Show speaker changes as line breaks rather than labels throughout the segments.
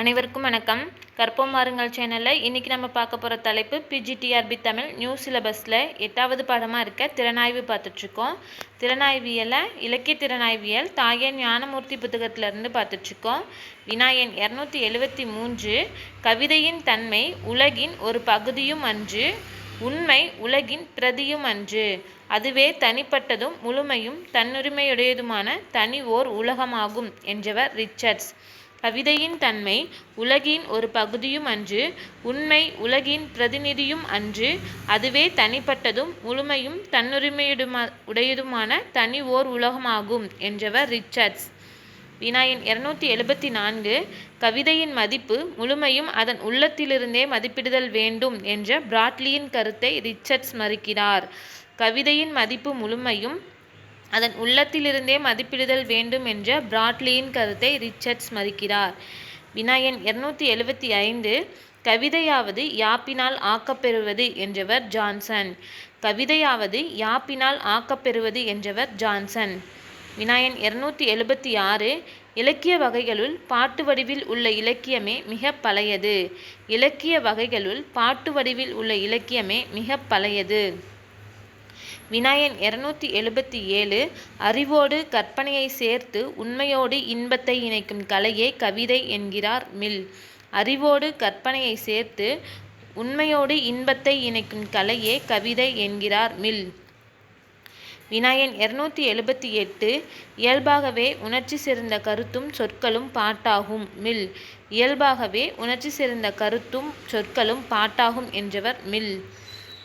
அனைவருக்கும் வணக்கம். கற்போம் மாறுங்கள் சேனலில். இன்றைக்கி நம்ம பார்க்க போகிற தலைப்பு பிஜிடிஆர்பி தமிழ் நியூ சிலபஸில் எட்டாவது பாடமாக இருக்க திறனாய்வு பார்த்துட்ருக்கோம். திறனாய்வியலை இலக்கிய திறனாய்வியல் தாயன் ஞானமூர்த்தி புத்தகத்திலிருந்து பார்த்துட்ருக்கோம். வினாயன் இரநூத்தி எழுபத்தி மூன்று. கவிதையின் தன்மை உலகின் ஒரு பகுதியும் அன்று உண்மை உலகின் பிரதியும் அன்று. அதுவே தனிப்பட்டதும் முழுமையும் தன்னுரிமையுடையதுமான தனி ஓர் உலகமாகும் என்றவர் ரிச்சர்ட்ஸ். கவிதையின் தன்மை உலகின் ஒரு பகுதியும் அன்று உண்மை உலகின் பிரதிநிதியும் அன்று அதுவே தனிப்பட்டதும் முழுமையும் தன்னுரிமையுடுமா உடையதுமான தனி ஓர் உலகமாகும் என்றவர் ரிச்சர்ட்ஸ். வினாயன் இருநூத்தி எழுபத்தி நான்கு கவிதையின் மதிப்பு முழுமையும் அதன் உள்ளத்திலிருந்தே மதிப்பிடுதல் வேண்டும் என்ற பிராட்லியின் கருத்தை ரிச்சர்ட்ஸ் மறுக்கிறார். கவிதையின் மதிப்பு முழுமையும் அதன் உள்ளத்திலிருந்தே மதிப்பிடுதல் வேண்டும் என்ற பிராட்லியின் கருத்தை ரிச்சர்ட்ஸ் மறுக்கிறார். வினாயன் இருநூத்தி எழுபத்தி ஐந்து கவிதையாவது யாப்பினால் ஆக்கப்பெறுவது என்றவர் ஜான்சன். கவிதையாவது யாப்பினால் ஆக்கப்பெறுவது என்றவர் ஜான்சன். வினாயன் இருநூத்தி எழுபத்தி ஆறு இலக்கிய வகைகளுள் பாட்டு வடிவில் உள்ள இலக்கியமே மிக பழையது. இலக்கிய வகைகளுள் பாட்டு வடிவில் உள்ள இலக்கியமே மிக பழையது. வினாயன் இருநூத்தி எழுபத்தி ஏழு அறிவோடு கற்பனையை சேர்த்து உண்மையோடு இன்பத்தை இணைக்கும் கலையே கவிதை என்கிறார் மில். அறிவோடு கற்பனையை சேர்த்து உண்மையோடு இன்பத்தை இணைக்கும் கலையே கவிதை என்கிறார் மில். வினாயன் இருநூத்தி எழுபத்தி எட்டு இயல்பாகவே உணர்ச்சி சிறந்த கருத்தும் சொற்களும் பாட்டாகும் மில். இயல்பாகவே உணர்ச்சி சிறந்த கருத்தும் சொற்களும் பாட்டாகும் என்றவர் மில்.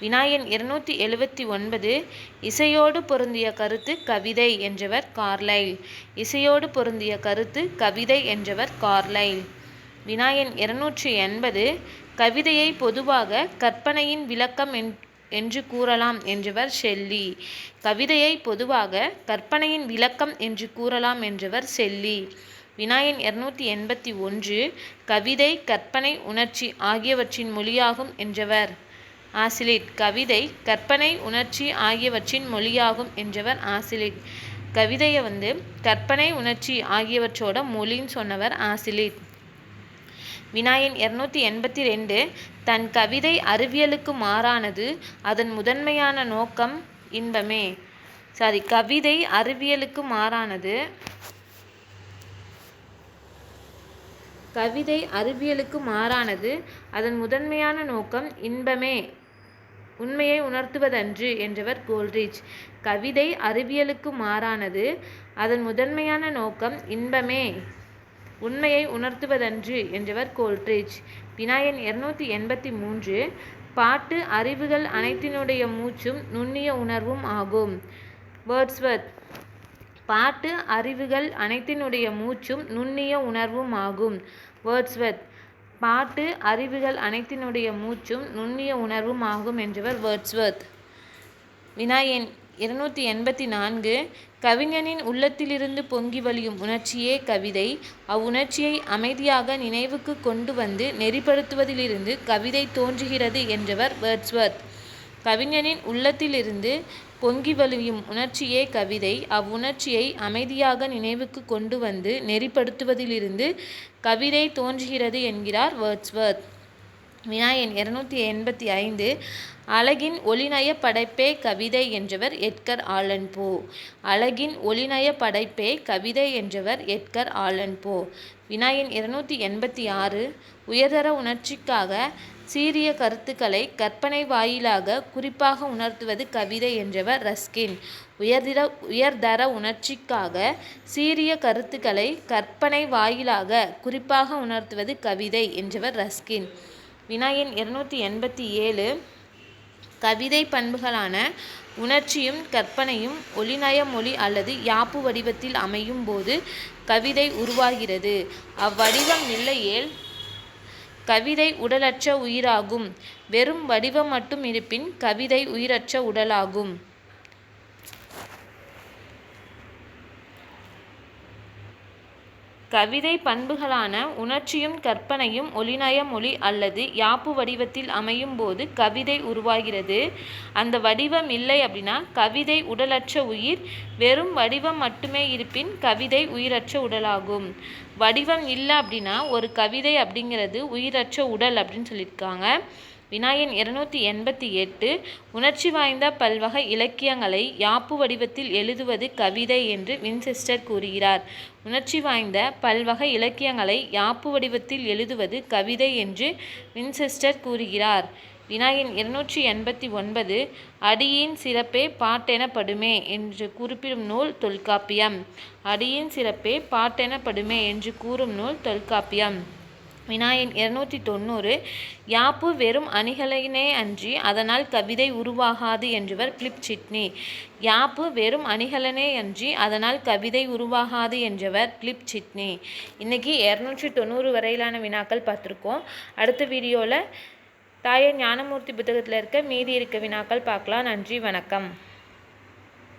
வினாயன் இருநூற்றி எழுபத்தி ஒன்பது இசையோடு பொருந்திய கருத்து கவிதை என்றவர் கார்லைல். இசையோடு பொருந்திய கருத்து கவிதை என்றவர் கார்லைல். வினாயன் இருநூற்றி எண்பது கவிதையை பொதுவாக கற்பனையின் விளக்கம் என்று கூறலாம் என்றவர் ஷெல்லி கவிதையை பொதுவாக கற்பனையின் விளக்கம் என்று கூறலாம் என்றவர் ஷெல்லி வினாயன் இருநூத்தி எண்பத்தி ஒன்று கவிதை கற்பனை உணர்ச்சி ஆகியவற்றின் மொழியாகும் என்றவர். ஆசிலிட் கவிதை கற்பனை உணர்ச்சி ஆகியவற்றின் மொழியாகும் என்றவர் ஆசிலிட். கவிதையை வந்து கற்பனை உணர்ச்சி ஆகியவற்றோட மொழின்னு சொன்னவர் ஆசிலிட். வினாயன் இருநூத்தி எண்பத்தி ரெண்டு தன் கவிதை அறிவியலுக்கு மாறானது அதன் முதன்மையான நோக்கம் இன்பமே. சாரி கவிதை அறிவியலுக்கு மாறானது கவிதை அறிவியலுக்கு மாறானது அதன் முதன்மையான நோக்கம் இன்பமே. உண்மையை உணர்த்துவதன்று என்றவர் கோல்ரிச் கவிதை அறிவியலுக்கு மாறானது. அதன் முதன்மையான நோக்கம் இன்பமே. உண்மையை உணர்த்துவதன்று என்றவர் கோல்ட்ரிச் வினாயன் இருநூத்தி எண்பத்தி மூன்று. பாட்டு அறிவுகள் அனைத்தினுடைய மூச்சும் நுண்ணிய உணர்வும் ஆகும். வேர்ட்ஸ்வர்த். பாட்டு அறிவுகள் அனைத்தினுடைய மூச்சும் நுண்ணிய உணர்வும் ஆகும். வேர்ட்ஸ்வர்த். பாட்டு அறிவுகள் அனைத்தினுடைய மூச்சும் நுண்ணிய உணர்வும் ஆகும் என்றவர் வேர்ட்ஸ்வர்த். வினாயன் இருநூற்றி எண்பத்தி நான்கு கவிஞனின் உள்ளத்திலிருந்து பொங்கி வழியும் உணர்ச்சியே கவிதை. அவ்வுணர்ச்சியை அமைதியாக நினைவுக்கு கொண்டு வந்து நெறிப்படுத்துவதிலிருந்து கவிதை தோன்றுகிறது என்றவர் வேர்ட்ஸ்வர்த். கவிஞனின் உள்ளத்திலிருந்து பொங்கி வழியும் உணர்ச்சியே கவிதை. அவ்வுணர்ச்சியை அமைதியாக நினைவுக்கு கொண்டு வந்து நெறிப்படுத்துவதிலிருந்து கவிதை தோன்றுகிறது என்கிறார் வேர்ட்ஸ்வர்த். வினாயன் இருநூத்தி எண்பத்தி ஐந்து அழகின் ஒளிநய படைப்பே கவிதை என்றவர் எட்கர் ஆலன் போ அழகின் ஒளிநய படைப்பே கவிதை என்றவர் எட்கர் ஆலன் போ விநாயன் இருநூத்தி எண்பத்தி ஆறு உயர்தர உணர்ச்சிக்காக சீரிய கருத்துக்களை கற்பனை வாயிலாக குறிப்பாக உணர்த்துவது கவிதை என்றவர் ரஸ்கின். உயர்திர உயர்தர உணர்ச்சிக்காக சீரிய கருத்துக்களை கற்பனை வாயிலாக குறிப்பாக உணர்த்துவது கவிதை என்றவர் ரஸ்கின். வினாயன் இருநூத்தி எண்பத்தி ஏழு கவிதை பண்புகளான உணர்ச்சியும் கற்பனையும் ஒளிநய மொழி அல்லது யாப்பு வடிவத்தில் அமையும் போது கவிதை உருவாகிறது. அவ்வடிவம் இல்லையேல் கவிதை உடலற்ற உயிராகும். வெறும் வடிவம் மட்டும் இருப்பின் கவிதை உயிரற்ற உடலாகும். கவிதை பண்புகளான உணர்ச்சியும் கற்பனையும் ஒளிநய மொழி அல்லது யாப்பு வடிவத்தில் அமையும் போது கவிதை உருவாகிறது. அந்த வடிவம் இல்லை அப்படின்னா கவிதை உடலற்ற உயிர் வெறும் வடிவம் மட்டுமே இருப்பின் கவிதை உயிரற்ற உடலாகும். வடிவம் இல்லை அப்படின்னா ஒரு கவிதை அப்படிங்கிறது உயிரற்ற உடல் அப்படின்னு சொல்லியிருக்காங்க. வினாயன் இருநூத்தி எண்பத்தி எட்டு உணர்ச்சி வாய்ந்த பல்வகை இலக்கியங்களை யாப்பு வடிவத்தில் எழுதுவது கவிதை என்று வின்செஸ்டர் கூறுகிறார். உணர்ச்சி வாய்ந்த பல்வகை இலக்கியங்களை யாப்பு வடிவத்தில் எழுதுவது கவிதை என்று வின்செஸ்டர் கூறுகிறார். வினாயன் இருநூற்றி எண்பத்தி ஒன்பது அடியின் சிறப்பே பாட்டெனப்படுமே என்று குறிப்பிடும் நூல் தொல்காப்பியம். அடியின் சிறப்பே பாட்டெனப்படுமே என்று கூறும் நூல் தொல்காப்பியம். வினாயன் இருநூற்றி தொண்ணூறு யாப்பு வெறும் அணிகலனே அன்றி அதனால் கவிதை உருவாகாது என்றவர் பிலிப் சிட்னி யாப்பு வெறும் அணிகலனே அன்றி அதனால் கவிதை உருவாகாது என்றவர் பிலிப் சிட்னி இன்றைக்கி இரநூற்றி தொண்ணூறு வரையிலான வினாக்கள் பார்த்துருக்கோம். அடுத்த வீடியோவில் தாயர் ஞானமூர்த்தி புத்தகத்தில் இருக்க மீதி இருக்க வினாக்கள் பார்க்கலாம். நன்றி வணக்கம்.